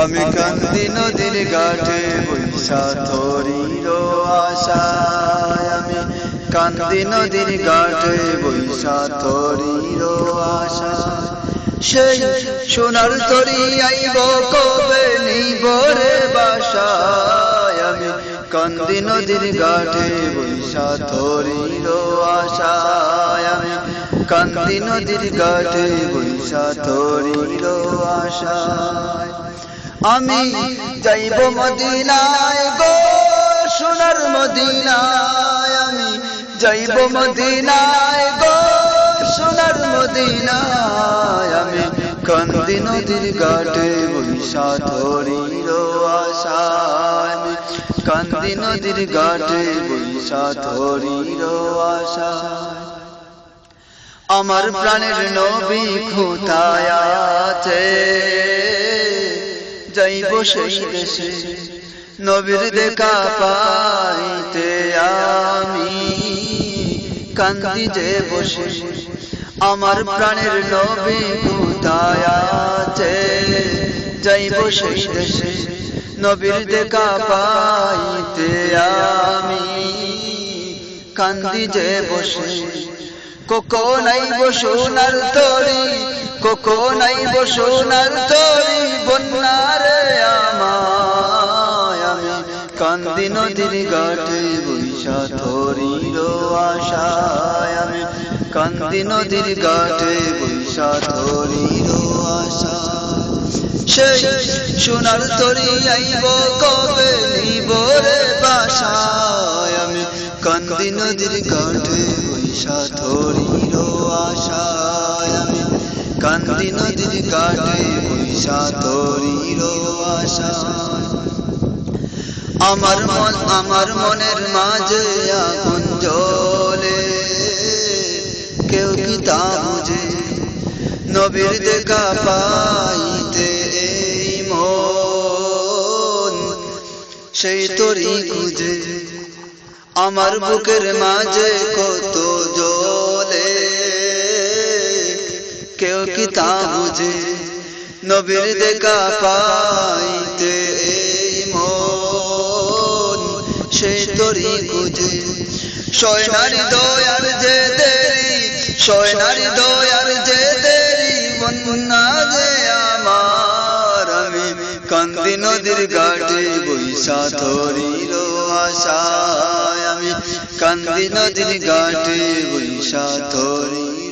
আমি কান্দি নদীর ঘাটে বৈশা থরির আশায়। আমি কান্দি নদীর ঘাটে বৈশা থরির আশায়। সেই সোনার তরি আইব কবে নিব রে বাসায়। আমি কান্দি নদীর ঘাটে বৈশা থরির আশায়। কান্দি নদীর ঘাটে বৈশা থরির আশায়। আমি যাইব মদিনায় গো, সোনার মদিনায়। আমি যাইব মদিনায় গো, সোনার মদিনায়। আমি কান্দি নদীর ঘাটে বৈশা ধরির আশায়। কান্দি নদীর ঘাটে বৈশা ধরির আশায়। আমার প্রাণের নবী খোতায় আছে যাইব সেই দেশে নবীর দেখা পাইতে আমি কান্দি যে বসে আমার প্রাণের নবী কোথায় আছে যাইব সেই দেশে নবীর দেখা পাইতে আমি কান্দি যে বসে কোকো নাই সোনার তরি কোকো নাই সোনার তরি, বন্যারে আমায় আমি কান্দি নদীর ঘাটে বৈশা থরির আশায় আমি। কান্দি নদীর ঘাটে বৈশা থরির আশায়। সেই সোনার তরি আইব কবে কান্দি নদীর ঘাটে বৈশা থরির আশায় আমি। কান্দি নদীর ঘাটে বৈশা থরির আশায়। আমার মন, আমার মনের মাঝে আগুন জ্বলে। কেউ কি তা বুঝে? নবীর দেখা পাইতে সেই তরি খুঁজে। আমার বুকের মাঝে কত জলে কেউ কি তা বুঝে নবীর দেখা পাইতে মন সেই তরি খুঁজে সয়নারি দয়ার যে দেরি সয়নারি দয়ার যে দেরি বন্যা যে আমার আমি কান্দি নদীর ঘাটে বৈশা ধরিল আশায় আমি। কান্দি নদীর ঘাটে বৈশা ধরি